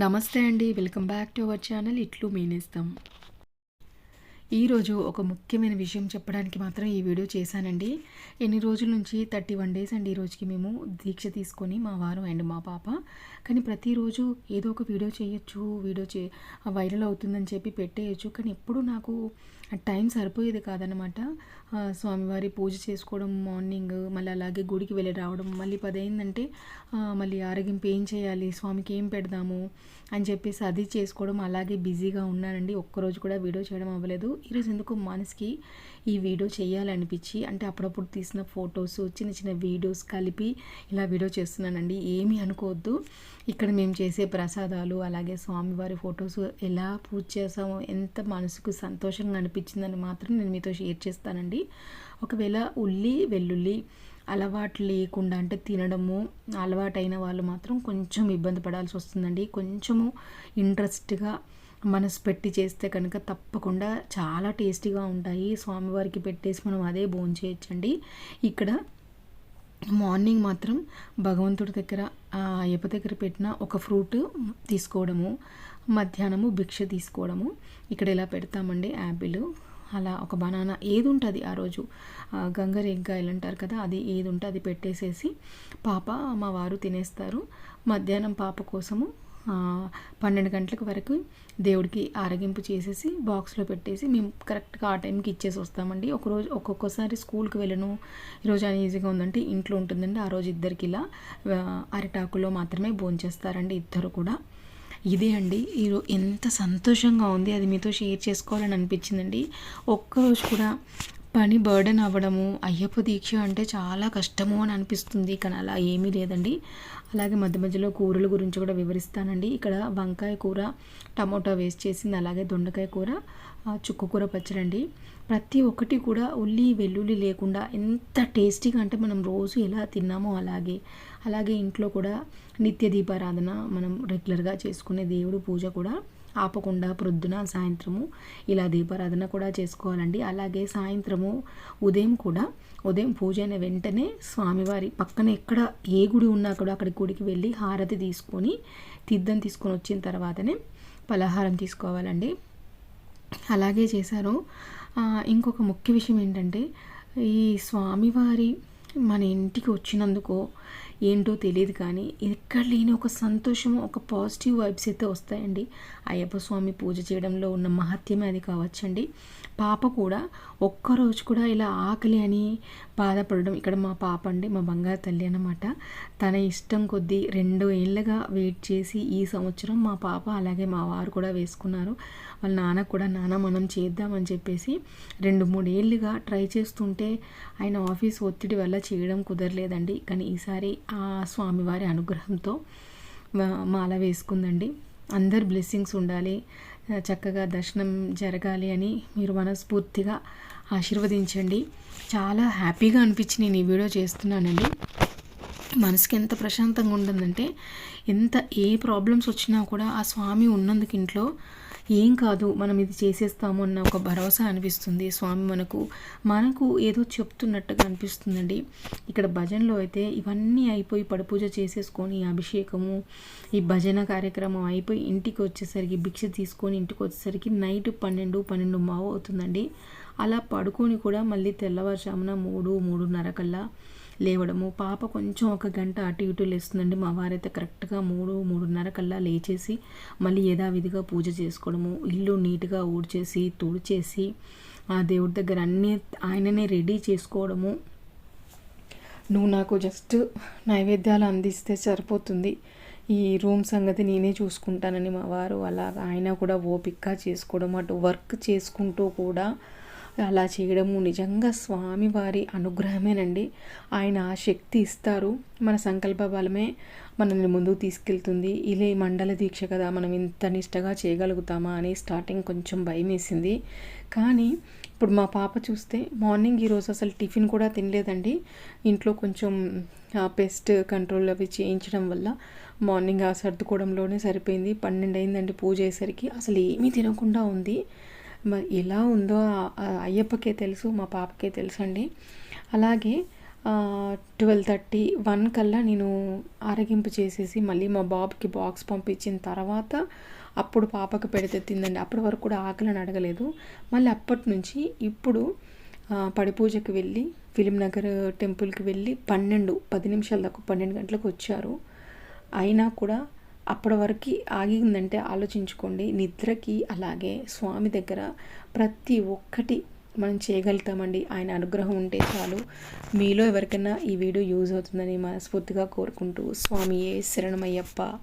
నమస్తే అండి. Welcome back to our channel ఇట్లు మేనేస్తాం. ఈరోజు ఒక ముఖ్యమైన విషయం చెప్పడానికి మాత్రం ఈ వీడియో చేశానండి. ఎన్ని రోజుల నుంచి థర్టీ వన్ డేస్ అండి ఈ రోజుకి మేము దీక్ష తీసుకొని మా వారు అండ్ మా పాప. కానీ ప్రతిరోజు ఏదో ఒక వీడియో చేయొచ్చు వీడియో చే వైరల్ అవుతుందని చెప్పి పెట్టేయచ్చు. కానీ ఎప్పుడు నాకు టైం సరిపోయేది కాదనమాట స్వామివారి పూజ చేసుకోవడం మార్నింగ్ మళ్ళీ అలాగే గుడికి వెళ్ళి రావడం మళ్ళీ పది మళ్ళీ ఆరోగ్యంపు ఏం చేయాలి స్వామికి ఏం పెడదాము అని చెప్పేసి అది చేసుకోవడం అలాగే బిజీగా ఉన్నానండి. ఒక్కరోజు కూడా వీడియో చేయడం అవ్వలేదు. ఈరోజు ఎందుకు మనసుకి ఈ వీడియో చేయాలనిపించి అంటే అప్పుడప్పుడు తీసిన ఫొటోస్ చిన్న చిన్న వీడియోస్ కలిపి ఇలా వీడియో చేస్తున్నానండి. ఏమీ అనుకోవద్దు. ఇక్కడ మేము చేసే ప్రసాదాలు అలాగే స్వామివారి ఫొటోస్ ఎలా పూజ చేసామో ఎంత మనసుకు సంతోషంగా అనిపించిందని మాత్రం నేను మీతో షేర్ చేస్తానండి. ఒకవేళ ఉల్లి వెల్లుల్లి అలవాటు లేకుండా అంటే తినడము అలవాటైన వాళ్ళు మాత్రం కొంచెం ఇబ్బంది పడాల్సి వస్తుందండి. కొంచెము ఇంట్రెస్ట్గా మనసు పెట్టి చేస్తే కనుక తప్పకుండా చాలా టేస్టీగా ఉంటాయి. స్వామివారికి పెట్టేసి మనం అదే భోజనం చేయొచ్చండి ఇక్కడ మార్నింగ్ మాత్రం భగవంతుడి దగ్గర ఆ అయ్యప్ప దగ్గర పెట్టిన ఒక ఫ్రూట్ తీసుకోవడము మధ్యాహ్నము భిక్ష తీసుకోవడము ఇక్కడ ఇలా పెడతామండి యాపిల్. అలా ఒక బనానా ఏది ఉంటుంది ఆ రోజు? ఆ, గంగరేగ్గాయలు అంటారు కదా అది ఏది ఉంటే అది పెట్టేసేసి పాప మా వారు తినేస్తారు. మధ్యాహ్నం పాప కోసము పన్నెండు గంటలకు వరకు దేవుడికి ఆరగింపు చేసేసి బాక్స్లో పెట్టేసి మేము కరెక్ట్గా ఆ టైంకి ఇచ్చేసి వస్తామండి. ఒకరోజు ఒక్కొక్కసారి స్కూల్కి వెళ్ళను. ఈరోజు ఈజీగా ఉందంటే ఇంట్లో ఉంటుందండి. ఆ రోజు ఇద్దరికి ఇలా అరిటాకులో మాత్రమే భోంచేస్తారండి ఇద్దరు కూడా. ఇదే అండి. ఈరోజు ఎంత సంతోషంగా ఉంది. అది మీతో షేర్ చేసుకోవాలని అనిపించిందండి. ఒక్కరోజు కూడా పని బర్డెన్ అవ్వడము అయ్యప్ప దీక్ష అంటే చాలా కష్టము అని అనిపిస్తుంది. కానీ అలా ఏమీ లేదండి. అలాగే మధ్య మధ్యలో కూరల గురించి కూడా వివరిస్తానండి. ఇక్కడ వంకాయ కూర టమోటా వేస్ట్ చేసింది. అలాగే దొండకాయ కూర చుక్క కూర పచ్చడి అండి ప్రతి ఒక్కటి కూడా ఉల్లి వెల్లుల్లి లేకుండా ఎంత టేస్టీగా అంటే మనం రోజు ఎలా తిన్నామో అలాగే. అలాగే ఇంట్లో కూడా నిత్య దీపారాధన మనం రెగ్యులర్గా చేసుకునే దేవుడు పూజ కూడా ఆపకుండా ప్రొద్దున సాయంత్రము ఇలా దీపారాధన కూడా చేసుకోవాలండి. అలాగే సాయంత్రము ఉదయం కూడా ఉదయం పూజ అయిన వెంటనే స్వామివారి పక్కన ఎక్కడ ఏ గుడి ఉన్నా కూడా అక్కడి గుడికి వెళ్ళి హారతి తీసుకొని తిద్దం తీసుకొని వచ్చిన తర్వాతనే పలహారం తీసుకోవాలండి. అలాగే చేశారు. ఇంకొక ముఖ్య విషయం ఏంటంటే ఈ స్వామివారి మన ఇంటికి వచ్చినందుకో ఏంటో తెలియదు కానీ ఎక్కడ లేని ఒక సంతోషము ఒక పాజిటివ్ వైబ్స్ అయితే వస్తాయండి. అయ్యప్ప స్వామి పూజ చేయడంలో ఉన్న మహత్యమే అది కావచ్చండి. పాప కూడా ఒక్కరోజు కూడా ఇలా ఆకలి అని బాధపడడం ఇక్కడ మా పాప అండి మా బంగారు తల్లి అన్నమాట. తన ఇష్టం కొద్దీ రెండు ఏళ్ళగా వెయిట్ చేసి ఈ సంవత్సరం మా పాప అలాగే మా వారు కూడా వేసుకున్నారు. వాళ్ళ నాన్న కూడా నాన్న మనం చేద్దామని చెప్పేసి రెండు మూడేళ్ళుగా ట్రై చేస్తుంటే ఆయన ఆఫీస్ ఒత్తిడి వల్ల చేయడం కుదరలేదండి. కానీ ఈసారి ఆ స్వామివారి అనుగ్రహంతో మాల వేసుకుందండి. అందరు బ్లెస్సింగ్స్ ఉండాలి చక్కగా దర్శనం జరగాలి అని మీరు మనస్ఫూర్తిగా ఆశీర్వదించండి. చాలా హ్యాపీగా అనిపించి నేను ఈ వీడియో చేస్తున్నానండి. మనసుకి ఎంత ప్రశాంతంగా ఉంటుందంటే ఎంత ఏ ప్రాబ్లమ్స్ వచ్చినా కూడా ఆ స్వామి ఉన్నందుకు ఇంట్లో ఏం కాదు మనం ఇది చేసేస్తాము అన్న ఒక భరోసా అనిపిస్తుంది. స్వామి మనకు మనకు ఏదో చెప్తున్నట్టుగా అనిపిస్తుందండి. ఇక్కడ భజనలో అయితే ఇవన్నీ అయిపోయి పడపూజ చేసేసుకొని అభిషేకము ఈ భజన కార్యక్రమం అయిపోయి ఇంటికి వచ్చేసరికి భిక్ష తీసుకొని ఇంటికి వచ్చేసరికి నైట్ పన్నెండు పన్నెండు మావు అవుతుందండి. అలా పడుకొని కూడా మళ్ళీ తెల్లవారుజామున మూడు మూడున్నర కల్లా లేవడము. పాప కొంచెం ఒక గంట అటు ఇటు లేస్తుందండి. మా వారైతే కరెక్ట్గా మూడు మూడున్నర కల్లా లేచేసి మళ్ళీ యథావిధిగా పూజ చేసుకోవడము. ఇల్లు నీట్గా ఊడ్చేసి తుడిచేసి ఆ దేవుడి దగ్గర అన్నీ ఆయననే రెడీ చేసుకోవడము. నువ్వు నాకు జస్ట్ నైవేద్యాలు అందిస్తే సరిపోతుంది. ఈ రూమ్ సంగతి నేనే చూసుకుంటానని మా వారు అలా ఆయన కూడా ఓపికగా చేసుకోవడం అటు వర్క్ చేసుకుంటూ కూడా అలా చేయడము నిజంగా స్వామివారి అనుగ్రహమేనండి. ఆయన ఆ శక్తి ఇస్తారు. మన సంకల్ప బలమే మనల్ని ముందుకు తీసుకెళ్తుంది. ఇలే మండల దీక్ష కదా మనం ఇంత నిష్టగా చేయగలుగుతామా అని స్టార్టింగ్ కొంచెం భయం వేసింది. కానీ ఇప్పుడు మా పాప చూస్తే మార్నింగ్ ఈరోజు అసలు టిఫిన్ కూడా తినలేదండి. ఇంట్లో కొంచెం పెస్ట్ కంట్రోల్ అవి చేయించడం వల్ల మార్నింగ్ ఆ సర్దుకోవడంలోనే సరిపోయింది. పన్నెండు అయిందండి పూజ అయ్యేసరికి. అసలు ఏమీ తినకుండా ఉంది. ఎలా ఉందో అయ్యప్పకే తెలుసు మా పాపకే తెలుసు అండి అలాగే ట్వెల్వ్ థర్టీ వన్ కల్లా నేను ఆరగింపు చేసేసి మళ్ళీ మా బాబుకి బాక్స్ పంపించిన తర్వాత అప్పుడు పాపకు పెడితే తిందండి. అప్పటి వరకు కూడా ఆకలిని అడగలేదు. మళ్ళీ అప్పటి నుంచి ఇప్పుడు పడిపూజకి వెళ్ళి ఫిలిం నగర్ టెంపుల్కి వెళ్ళి పన్నెండు పది నిమిషాల దాకా పన్నెండు గంటలకు వచ్చారు. అయినా కూడా అప్పటి వరకు ఆగిందంటే ఆలోచించుకోండి. నిద్రకి అలాగే స్వామి దగ్గర ప్రతి ఒక్కటి మనం చేయగలుగుతామండి. ఆయన అనుగ్రహం ఉంటే చాలు. మీలో ఎవరికైనా ఈ వీడియో యూజ్ అవుతుందని మనస్ఫూర్తిగా కోరుకుంటూ స్వామియే శరణమయ్యప్ప.